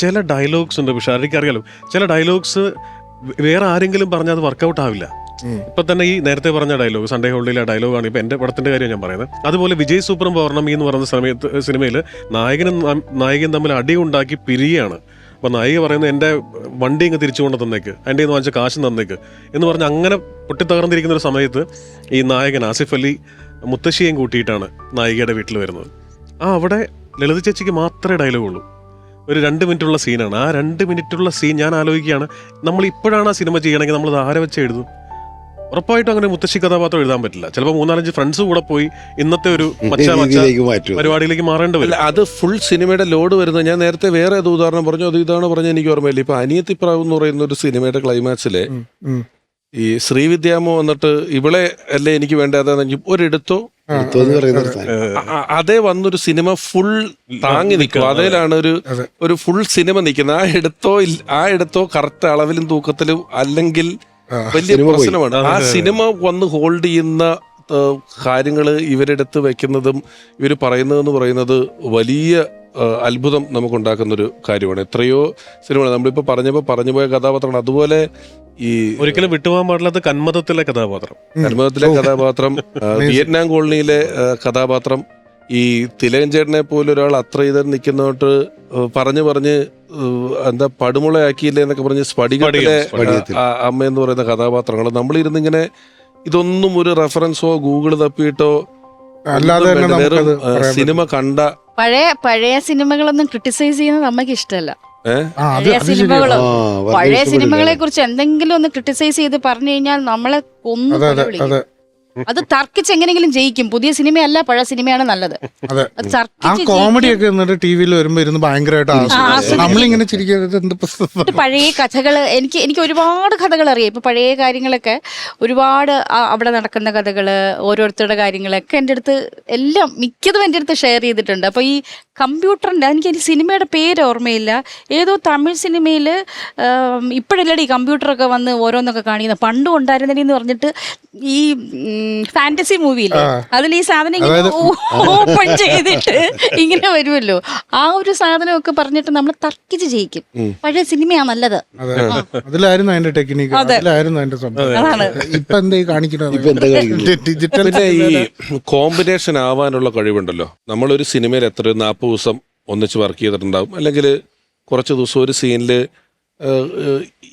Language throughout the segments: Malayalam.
ചില ഡയലോഗ്സ് ഉണ്ട് പക്ഷെ അറിയാലോ ചില ഡയലോഗ്സ് വേറെ ആരെങ്കിലും പറഞ്ഞാൽ അത് വർക്കൗട്ട് ആവില്ല. ഇപ്പൊ തന്നെ ഈ നേരത്തെ പറഞ്ഞ ഡയലോഗ് സൺഡേ ഹോളിഡേയിലെ ഡയലോഗാണ് ഇപ്പൊ എന്റെ പടത്തിന്റെ കാര്യം ഞാൻ പറയുന്നത്. അതുപോലെ വിജയ് സൂപ്പറും പൗർണമി എന്ന് പറയുന്ന സമയത്ത് സിനിമയിൽ നായകനും നായകൻ തമ്മിൽ അടി ഉണ്ടാക്കി പിരിയാണ്. അപ്പൊ നായിക പറയുന്നത് എന്റെ വണ്ടി ഇങ്ങ് തിരിച്ചു കൊണ്ട് തന്നേക്ക് എന്റെ നിന്ന് വാങ്ങിച്ച കാശ് തന്നേക്ക് എന്ന് പറഞ്ഞ് അങ്ങനെ പൊട്ടിത്തകർന്നിരിക്കുന്ന ഒരു സമയത്ത് ഈ നായകൻ ആസിഫ് അലി മുത്തശ്ശിയെയും കൂട്ടിയിട്ടാണ് നായികയുടെ വീട്ടിൽ വരുന്നത്. ആ അവിടെ ലളിത ചേച്ചിക്ക് മാത്രമേ ഡയലോഗ് ഉള്ളൂ. ഒരു രണ്ട് മിനിറ്റുള്ള സീനാണ്. ആ രണ്ട് മിനിറ്റുള്ള സീൻ ഞാൻ ആലോചിക്കുകയാണ്. നമ്മൾ ഇപ്പോഴാണ് ആ സിനിമ ചെയ്യണമെങ്കിൽ നമ്മൾ ആരെ വെച്ച് എഴുതും? ഉറപ്പായിട്ടും അങ്ങനെ മുത്തശ്ശി കഥാപാത്രം എഴുതാൻ പറ്റില്ല. ചിലപ്പോൾ മൂന്നാലഞ്ച് ഫ്രണ്ട്സ് കൂടെ പോയി ഇന്നത്തെ ഒരു പരിപാടിയിലേക്ക് മാറേണ്ടി വരും. അത് ഫുൾ സിനിമയുടെ ലോഡ് വരുന്നത് ഞാൻ നേരത്തെ വേറെ ഏത് ഉദാഹരണം പറഞ്ഞു. അത് ഇതാണ് പറഞ്ഞ എനിക്ക് ഓർമ്മയില്ല. ഇപ്പൊ അനിയത്തിപ്രാവ് എന്ന് പറയുന്ന ഒരു സിനിമയുടെ ക്ലൈമാക്സിലെ ഈ ശ്രീവിദ്യാമോ വന്നിട്ട് ഇവിടെ അല്ലേ എനിക്ക് വേണ്ടതെന്ന് ഒരിടത്തോ? അതേ വന്നൊരു സിനിമ ഫുൾ താങ്ങി നിൽക്കും. അതേലാണ് ഒരു ഒരു ഫുൾ സിനിമ നിൽക്കുന്നത്. ആ എടുത്തോ ആ എടുത്തോ കറക്റ്റ് അളവിലും തൂക്കത്തിലും അല്ലെങ്കിൽ വലിയ. പ്രശ്നമാണ്. ആ സിനിമ വന്ന് ഹോൾഡ് ചെയ്യുന്ന കാര്യങ്ങൾ ഇവരെടുത്ത് വെക്കുന്നതും ഇവർ പറയുന്നതെന്ന് പറയുന്നത് വലിയ അത്ഭുതം നമുക്കുണ്ടാക്കുന്നൊരു കാര്യമാണ്. എത്രയോ സിനിമകൾ നമ്മളിപ്പോൾ പറഞ്ഞപ്പോൾ പറഞ്ഞു പോയ കഥാപാത്രമാണ് അതുപോലെ ഈ ഒരിക്കലും വിട്ടുപോകാൻ പാടില്ലാത്ത കന്മതത്തിലെ കഥാപാത്രം. കന്മതത്തിലെ കഥാപാത്രം വിയറ്റ്നാം കോളനിയിലെ കഥാപാത്രം ഈ തിലകൻ ചേട്ടനെ പോലെ ഒരാൾ അത്ര ഇതിൽ നിൽക്കുന്നോട്ട് പറഞ്ഞു പറഞ്ഞ് എന്താ പടുമുളയാക്കിയില്ലേ എന്നൊക്കെ പറഞ്ഞ് സ്ഫടികത്തിലെ അമ്മയെന്ന് ആ, അമ്മ എന്ന് പറയുന്ന കഥാപാത്രങ്ങൾ നമ്മളിരുന്ന് ഇങ്ങനെ ഇതൊന്നും ഒരു റെഫറൻസോ ഗൂഗിൾ തപ്പിയിട്ടോ അല്ലാതെ ഒന്നും തന്നെ നമുക്കത് പറയാൻ സിനിമ കണ്ട പഴയ പഴയ സിനിമകളൊന്നും ക്രിട്ടിസൈസ് ചെയ്യുന്നത് അമ്മയ്ക്ക് ഇഷ്ടമല്ല ഏഹ് ആ, അത് പഴയ അത്. സിനിമകൾ. ആ, വളരെ പഴയ സിനിമകളെ കുറിച്ച് എന്തെങ്കിലും ഒന്ന് ക്രിട്ടിസൈസ് ചെയ്ത് പറഞ്ഞു കഴിഞ്ഞാൽ നമ്മളെ കൊന്നു അതെ അതെ വിളിക്കും. അതെ. അത് തർക്കിച്ച് എങ്ങനെയെങ്കിലും ജയിക്കും. പുതിയ സിനിമയല്ല പഴയ സിനിമയാണ് നല്ലത്. ആ കോമഡി ഒക്കെ എന്നിട്ട് ടി വിയിൽ വരുമ്പോ ഇരുന്ന് ഭയങ്കരമായിട്ട്. നമ്മളിങ്ങനെ പഴയ കഥകൾ എനിക്ക് എനിക്ക് ഒരുപാട് കഥകൾ അറിയാം. ഇപ്പൊ പഴയ കാര്യങ്ങളൊക്കെ ഒരുപാട് അവിടെ നടക്കുന്ന കഥകൾ ഓരോരുത്തരുടെ കാര്യങ്ങളൊക്കെ എന്റെ അടുത്ത് എല്ലാം മിക്കതും എന്റെ അടുത്ത് ഷെയർ ചെയ്തിട്ടുണ്ട്. അപ്പൊ ഈ കമ്പ്യൂട്ടറിന്റെ എനിക്ക് സിനിമയുടെ പേര് ഓർമ്മയില്ല. ഏതോ തമിഴ് സിനിമയിൽ ഇപ്പോഴല്ലടി ഈ കമ്പ്യൂട്ടറൊക്കെ വന്ന് ഓരോന്നൊക്കെ കാണിക്കുന്നത്. പണ്ടും ഉണ്ടായിരുന്നടി എന്ന് പറഞ്ഞിട്ട് ഈ ഫാന്റസി മൂവിയില്ലേ? അതിൽ ഈ സാധനം ഇങ്ങനെ ഓപ്പൺ ചെയ്തിട്ട് ഇങ്ങനെ വരുമല്ലോ. ആ ഒരു സാധനമൊക്കെ പറഞ്ഞിട്ട് നമ്മൾ തർക്കിച്ച് ജയിക്കും. പഴയ സിനിമയാ നല്ലത്. അതെ അതിലായിരുന്നു അതിന്റെ ടെക്നിക്ക് അതിലായിരുന്നു അതിന്റെ സംഭവം. ഇപ്പൊ എന്താ ഈ കാണിക്കുന്നത്? എന്താ കാണിക്കുന്നത്? ഡിജിറ്റൽ ഈ കോമ്പിനേഷൻ ആവാനുള്ള കഴിവുണ്ടല്ലോ. നമ്മളൊരു സിനിമയിൽ എത്ര നാൽപ്പത് ദിവസം ഒന്നിച്ച് വർക്ക് ചെയ്തിട്ടുണ്ടാകും അല്ലെങ്കിൽ കുറച്ച് ദിവസം ഒരു സീനിൽ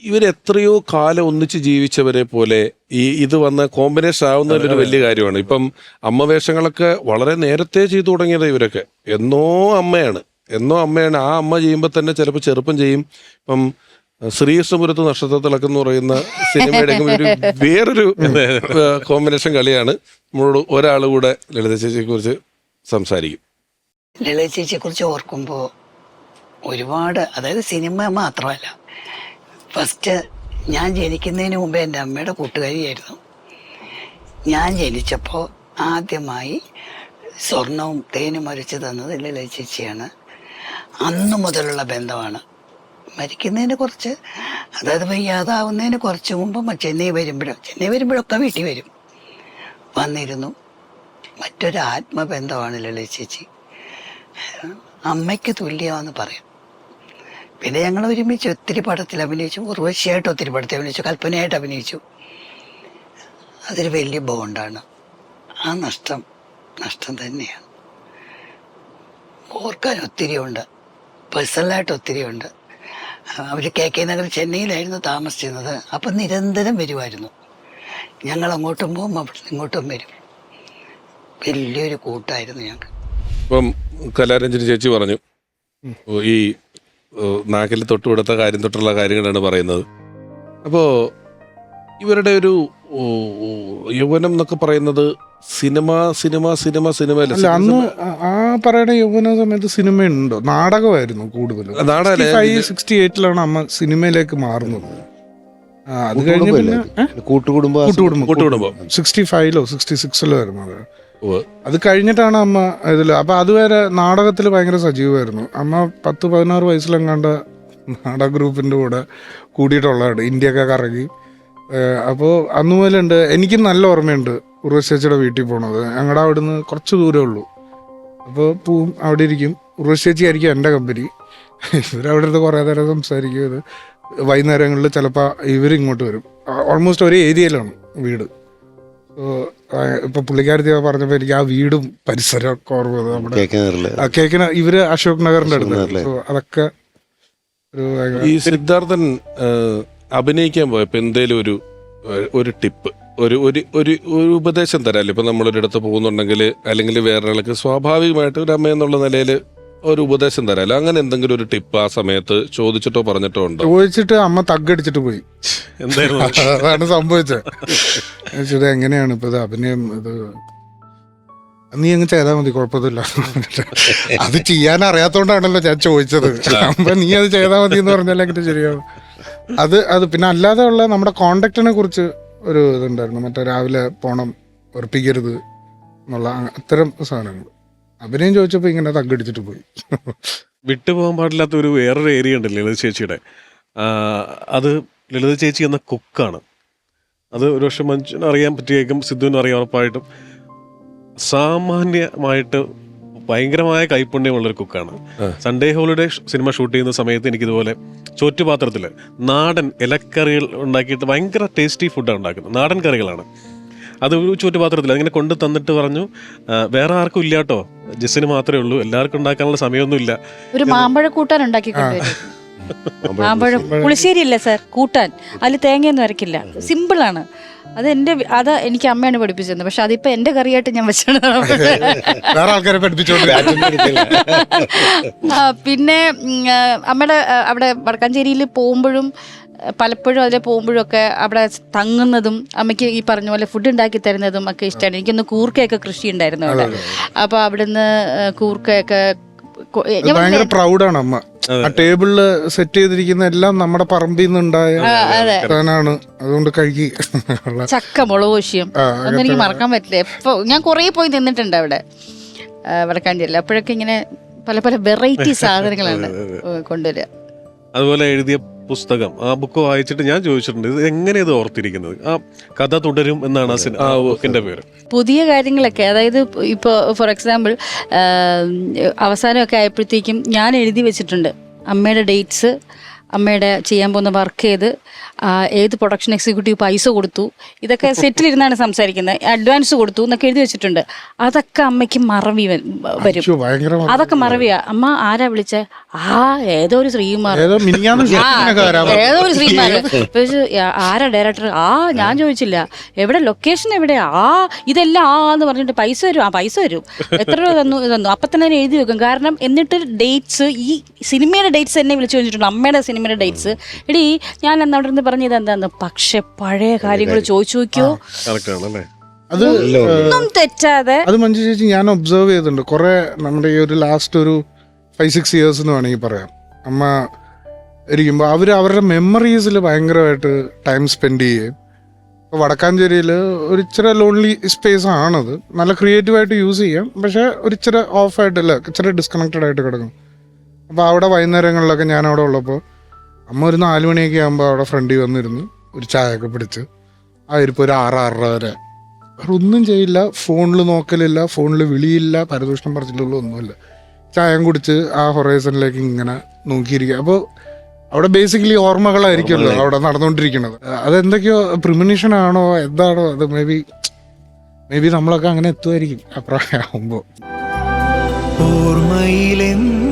ഇവരെത്രയോ കാലം ഒന്നിച്ച് ജീവിച്ചവരെ പോലെ ഈ ഇത് വന്ന കോമ്പിനേഷൻ ഒരു വലിയ കാര്യമാണ്. ഇപ്പം അമ്മ വേഷങ്ങളൊക്കെ വളരെ നേരത്തെ ചെയ്തു തുടങ്ങിയത് ഇവരൊക്കെ. എന്നോ അമ്മയാണ്. എന്നോ അമ്മയാണ്. ആ അമ്മ ചെയ്യുമ്പോൾ തന്നെ ചിലപ്പോൾ ചെറുപ്പം ചെയ്യും. ഇപ്പം ശ്രീകൃഷ്ണപുരത്ത് നക്ഷത്രത്തിളക്കം എന്ന് പറയുന്ന സിനിമയുടെ ഒരു വേറൊരു കോമ്പിനേഷൻ കളിയാണ്. നമ്മളോട് ഒരാൾ കൂടെ ലളിത ചേച്ചിയെ കുറിച്ച് സംസാരിക്കും. ലളിത ചേച്ചിയെ കുറിച്ച് ഓർക്കുമ്പോൾ ഒരുപാട് അതായത് സിനിമ മാത്രമല്ല. ഫസ്റ്റ് ഞാൻ ജനിക്കുന്നതിന് മുമ്പേ എന്റെ അമ്മയുടെ കൂട്ടുകാരിയായിരുന്നു. ഞാൻ ജനിച്ചപ്പോൾ ആദ്യമായി സ്വർണവും തേനും മരിച്ചു തന്നത് ലളിത ചേച്ചിയാണ്. അന്നു മുതലുള്ള ബന്ധമാണ്. മരിക്കുന്നതിന് കുറച്ച് അതായത് വയ്യാതാവുന്നതിന് കുറച്ച് മുമ്പ് ചെന്നൈ വരുമ്പോഴും ചെന്നൈ വരുമ്പോഴൊക്കെ വീട്ടിൽ വരും. വന്നിരുന്നു. മറ്റൊരു ആത്മബന്ധമാണ് ലളിത ചേച്ചി. അമ്മയ്ക്ക് തുല്യമാണെന്ന് പറയും. പിന്നെ ഞങ്ങൾ ഒരുമിച്ച് ഒത്തിരി പടത്തിൽ അഭിനയിച്ചു. ഉർവശിയായിട്ട് ഒത്തിരി പടത്തിൽ അഭിനയിച്ചു. കൽപ്പനയായിട്ട് അഭിനയിച്ചു. അതൊരു വലിയ ബോണ്ടാണ്. ആ നഷ്ടം നഷ്ടം തന്നെയാണ്. ഓർക്കാൻ ഒത്തിരി ഉണ്ട് പേഴ്സണലായിട്ട് ഒത്തിരി ഉണ്ട് അവർ കെ കെ നഗർ ചെന്നൈയിലായിരുന്നു താമസിച്ചിരുന്നത്. അപ്പം നിരന്തരം വരുമായിരുന്നു. ഞങ്ങൾ അങ്ങോട്ടും പോകും അവിടെ ഇങ്ങോട്ടും വരും. വലിയൊരു കൂട്ടായിരുന്നു ഞങ്ങൾക്ക്. ഇപ്പം കലാരഞ്ജനി ചേച്ചി പറഞ്ഞു. ഈ നാക്കിൽ തൊട്ടുകൊടുത്ത കാര്യം തൊട്ടുള്ള കാര്യങ്ങളാണ് പറയുന്നത്. അപ്പോൾ ഇവരുടെ ഒരു യൗവനം എന്നൊക്കെ പറയുന്നത് സിനിമ സിനിമ സിനിമ സിനിമ അല്ല? അന്ന് ആ- പറയുന്ന യൗവന സമയത്ത് സിനിമ ഉണ്ടോ നാടകമായിരുന്നു കൂടുതലും. സിക്സ്റ്റി എയ്റ്റിലാണ് അമ്മ സിനിമയിലേക്ക് മാറുന്നത്. ആ, അത് കഴിഞ്ഞ് പിന്നെ? കൂട്ടുകുടുംബ കൂട്ടുകുടുംബം. കൂട്ടുകുടുംബം. സിക്സ്റ്റി ഫൈവിലോ സിക്സ്റ്റി സിക്സിലോ ആയിരുന്നു അത്. അത് കഴിഞ്ഞിട്ടാണ് അമ്മ ഇതിൽ അപ്പൊ അതുവരെ നാടകത്തിൽ ഭയങ്കര സജീവമായിരുന്നു. അമ്മ പത്ത് പതിനാറ് വയസ്സിലെങ്ങാണ്ട് നാടക ഗ്രൂപ്പിന്റെ കൂടെ കൂടിയിട്ടുള്ളതാണ് ഇന്ത്യയൊക്കെ കറങ്ങി. അപ്പോൾ അന്ന് മുതലുണ്ട്. എനിക്ക് നല്ല ഓർമ്മയുണ്ട് ഉർവശേച്ചിയുടെ വീട്ടിൽ പോണത്. ഞങ്ങളുടെ അവിടുന്ന് കുറച്ച് ദൂരമേ ഉള്ളൂ. അപ്പോൾ പോവും. അവിടെ ഇരിക്കും. ഉർവശേച്ചി ആയിരിക്കും എന്റെ കമ്പനി ഇവരവിടെ ഇരുന്ന് കുറേ നേരം സംസാരിക്കും. ഇത് വൈകുന്നേരങ്ങളിൽ ചിലപ്പോൾ ഇവരിങ്ങോട്ട് വരും. ഓൾമോസ്റ്റ് ഒരേ ഏരിയയിലാണ് വീട്. ഇപ്പൊ പുള്ളിക്കാരത്തി പറഞ്ഞപ്പോ എനിക്ക് ആ വീടും പരിസരമൊക്കെ ഓർമ്മ നമ്മുടെ കേക്കിന് ഇവർ അശോക് നഗറിന്റെ അടുത്ത്. അതൊക്കെ ഒരു ഈ സിദ്ധാർത്ഥൻ അഭിനയിക്കാൻ പോയപ്പോ എന്തേലും ഒരു ഒരു ടിപ്പ് ഒരു ഒരു ഒരു ഒരു ഉപദേശം തരാമല്ലോ ഇപ്പൊ നമ്മളൊരിടത്ത് പോകുന്നുണ്ടെങ്കിൽ അല്ലെങ്കിൽ വേറൊരാൾക്ക് സ്വാഭാവികമായിട്ട് ഒരു അമ്മ എന്നുള്ള നിലയിൽ ഒരു ഉപദേശം തരാല്ലോ അങ്ങനെ എന്തെങ്കിലും ഒരു ടിപ്പ് ആ സമയത്ത് ചോദിച്ചിട്ടോ പറഞ്ഞിട്ടോ ഉണ്ടോ? ചോദിച്ചിട്ട് അമ്മ തഗ്ഗടിച്ചിട്ട് പോയി. എന്തായിരുന്നു? അതാണ് സംഭവിച്ചത്. ഇത് എങ്ങനെയാണ് ഇപ്പൊ ഇത് അഭിനയം ഇത് നീ അങ്ങ് ചെയ്താൽ മതി കുഴപ്പമൊന്നുമില്ല. അത് ചെയ്യാൻ അറിയാത്തോണ്ടാണല്ലോ ഞാൻ ചോദിച്ചത്. അപ്പൊ നീ അത് ചെയ്താൽ മതി എന്ന് പറഞ്ഞാൽ എങ്ങനെ ശരിയാവും. അത് അത് പിന്നെ അല്ലാതെ ഉള്ള നമ്മുടെ കോണ്ടാക്റ്റിനെ കുറിച്ച് ഒരു ഇതുണ്ടായിരുന്നു. മറ്റേ രാവിലെ പോണം ഉറപ്പിക്കരുത് എന്നുള്ള അത്തരം സാധനങ്ങൾ. അഭിനയം ചോദിച്ചപ്പോൾ ഇങ്ങനെ തങ്കടിച്ചിട്ട് പോയി. വിട്ടുപോകാൻ പാടില്ലാത്ത ഒരു വേറൊരു ഏരിയ ഉണ്ട് ലളിത ചേച്ചിയുടെ. അത് ലളിത ചേച്ചി എന്ന കുക്കാണ്. അത് ഒരു ഒരുപക്ഷെ മനുഷ്യന് അറിയാൻ പറ്റിയേക്കും സിദ്ധുവിനും അറിയാം ഉറപ്പായിട്ടും. സാമാന്യമായിട്ട് ഭയങ്കരമായ കൈപ്പുണ്യമുള്ളൊരു കുക്കാണ്. സൺഡേ ഹോളിഡേ സിനിമ ഷൂട്ട് ചെയ്യുന്ന സമയത്ത് എനിക്കിതുപോലെ ചോറ്റുപാത്രത്തിൽ നാടൻ ഇലക്കറികൾ ഉണ്ടാക്കിയിട്ട് ഭയങ്കര ടേസ്റ്റി ഫുഡാണ് ഉണ്ടാക്കുന്നത്. നാടൻ കറികളാണ്. അത് ഒരു ചോറ്റുപാത്രത്തിൽ അതിങ്ങനെ കൊണ്ട് തന്നിട്ട് പറഞ്ഞു വേറെ ആർക്കും ഇല്ല കേട്ടോ ജസ്സിന് മാത്രമേ ഉള്ളൂ. എല്ലാവർക്കും ഉണ്ടാക്കാനുള്ള സമയമൊന്നും ഇല്ല ഒരു മാമ്പഴ കൂട്ടാൻ ഉണ്ടാക്കി മാമ്പഴം. പുളിശ്ശേരി ഇല്ല സാർ. കൂട്ടാൻ. അതിൽ തേങ്ങയൊന്നും അരക്കില്ല. സിമ്പിളാണ്. അത് എന്റെ അത് എനിക്ക് അമ്മയാണ് പഠിപ്പിച്ചിരുന്നത്. പക്ഷെ അതിപ്പോ എന്റെ കറിയായിട്ട് ഞാൻ വെച്ചാണ്. വേറെ ആൾക്കാരെ പിന്നെ അമ്മയുടെ അവിടെ വടക്കാഞ്ചേരിയിൽ പോകുമ്പോഴും പലപ്പോഴും അതിൽ പോകുമ്പോഴും ഒക്കെ അവിടെ തങ്ങുന്നതും അമ്മയ്ക്ക് ഈ പറഞ്ഞ പോലെ ഫുഡ് ഉണ്ടാക്കി തരുന്നതും ഒക്കെ ഇഷ്ടമാണ് എനിക്കൊന്ന് കൂർക്കയൊക്കെ കൃഷി ഉണ്ടായിരുന്നു അവിടെ അപ്പോൾ അവിടുന്ന് കൂർക്കയൊക്കെ ഭയങ്കര പ്രൗഡാണ് അമ്മ. ആ ടേബിളിൽ സെറ്റ് ചെയ്തിരിക്കുന്ന എല്ലാം നമ്മുടെ പറമ്പിൽ നിന്നുണ്ടായ അതെ. സാധനമാണ്. അതുകൊണ്ട് കഴുകി. ചക്ക മുളക് വിഷയം. ആ, എനിക്ക് മറക്കാൻ പറ്റില്ല. എപ്പോ ഞാൻ കുറെ പോയി നിന്നിട്ടുണ്ട് അവിടെ. വടക്കാഞ്ചേരി വടക്കാഞ്ചേരിയിൽ അപ്പോഴൊക്കെ ഇങ്ങനെ പല പല വെറൈറ്റി സാധനങ്ങളാണ് കൊണ്ടുവരിക. അതുപോലെ എഴുതിയ പുസ്തകം ആ ബുക്ക് വായിച്ചിട്ട് ഞാൻ ചോദിച്ചിട്ടുണ്ട് ഇത് എങ്ങനെ ഇത് ഓർത്തിരിക്കുന്നത്? ആ കഥ തുടരും എന്നാണ് ആ സിനി- ആ ബുക്കിന്റെ പേര്. പുതിയ കാര്യങ്ങളൊക്കെ അതായത് ഇപ്പോൾ ഫോർ എക്സാമ്പിൾ അവസാനമൊക്കെ ആയപ്പോഴത്തേക്കും ഞാൻ എഴുതി വെച്ചിട്ടുണ്ട് അമ്മയുടെ ഡേറ്റ്സ് അമ്മയുടെ ചെയ്യാൻ പോകുന്ന വർക്ക് ചെയ്ത് ഏത് പ്രൊഡക്ഷൻ എക്സിക്യൂട്ടീവ് പൈസ കൊടുത്തു. ഇതൊക്കെ സെറ്റിൽ ഇരുന്നാണ് സംസാരിക്കുന്നത്. അഡ്വാൻസ് കൊടുത്തു എന്നൊക്കെ എഴുതി വെച്ചിട്ടുണ്ട്. അതൊക്കെ അമ്മയ്ക്ക് മറവി വരും. അതൊക്കെ മറവിയാ. അമ്മ ആരാ വിളിച്ച? ആ ഏതോ ഒരു ശ്രീമാർ ഏതോ ഒരു ശ്രീമാർ ആരാ ഡയറക്ടർ ആ ഞാൻ ചോദിച്ചില്ല. എവിടെ? ലൊക്കേഷൻ എവിടെ ആ ഇതെല്ലാം ആ എന്ന് പറഞ്ഞിട്ട് പൈസ വരും ആ പൈസ വരും എത്ര രൂപ തന്നു തന്നു. അപ്പൊ തന്നെ എഴുതി വെക്കും. കാരണം എന്നിട്ട് ഡേറ്റ്സ് ഈ സിനിമയുടെ ഡേറ്റ്സ് എന്നെ വിളിച്ചു ചോദിച്ചിട്ടുണ്ട്. അമ്മയുടെ സിനിമയുടെ ഡേറ്റ്സ് എടി ഞാൻ അന്ന് അവിടെ നിന്ന് പറഞ്ഞത് എന്താന്ന് പക്ഷെ പഴയ കാര്യങ്ങൾ ചോദിച്ചു നോക്കിയോ? അത് ഒന്നും തെറ്റാതെ അത് മഞ്ജു ചേച്ചി ഞാൻ ഒബ്സർവ് ചെയ്തിട്ടുണ്ട്. കുറെ നമ്മുടെ ഈ ഒരു ലാസ്റ്റ് ഒരു ഫൈവ് സിക്സ് ഇയേഴ്സ് എന്ന് വേണമെങ്കിൽ പറയാം. അമ്മ ഇരിക്കുമ്പോൾ അവർ അവരുടെ മെമ്മറീസിൽ ഭയങ്കരമായിട്ട് ടൈം സ്പെൻഡ് ചെയ്യുകയും ഇപ്പോൾ വടക്കാഞ്ചേരിയിൽ ഒരു ഇച്ചിരി ലോൺലി സ്പേസ് ആണത്. നല്ല ക്രിയേറ്റീവായിട്ട് യൂസ് ചെയ്യാം. പക്ഷേ ഒരു ഇച്ചിരി ഓഫായിട്ടല്ല ഇച്ചിരി ഡിസ്കണക്റ്റഡ് ആയിട്ട് കിടക്കും അപ്പോൾ അവിടെ വൈകുന്നേരങ്ങളിലൊക്കെ ഞാൻ അവിടെ ഉള്ളപ്പോൾ അമ്മ ഒരു നാല് മണിയൊക്കെ ആകുമ്പോൾ അവിടെ ഫ്രണ്ടിൽ വന്നിരുന്നു ഒരു ചായയൊക്കെ പിടിച്ച്. ആ ഒരു ആറ് ആറര വരെ. വേറെ ഒന്നും ചെയ്യില്ല. ഫോണിൽ നോക്കലില്ല. ഫോണിൽ വിളിയില്ല. പരദൂഷണം പറഞ്ഞിട്ടുള്ള ഒന്നുമില്ല. ചായം കുടിച്ച് ആ ഹൊറൈസണിലേക്ക് ഇങ്ങനെ നോക്കിയിരിക്കുക. അപ്പോൾ അവിടെ ബേസിക്കലി ഓർമ്മകളായിരിക്കുമല്ലോ അവിടെ നടന്നുകൊണ്ടിരിക്കുന്നത്. അതെന്തൊക്കെയോ പ്രിമിനിഷൻ ആണോ എന്താണോ അത് മേ ബി മേ ബി നമ്മളൊക്കെ അങ്ങനെ എത്തുമായിരിക്കും. അപ്രായമാകുമ്പോൾ ഓർമ്മയിലെന്നും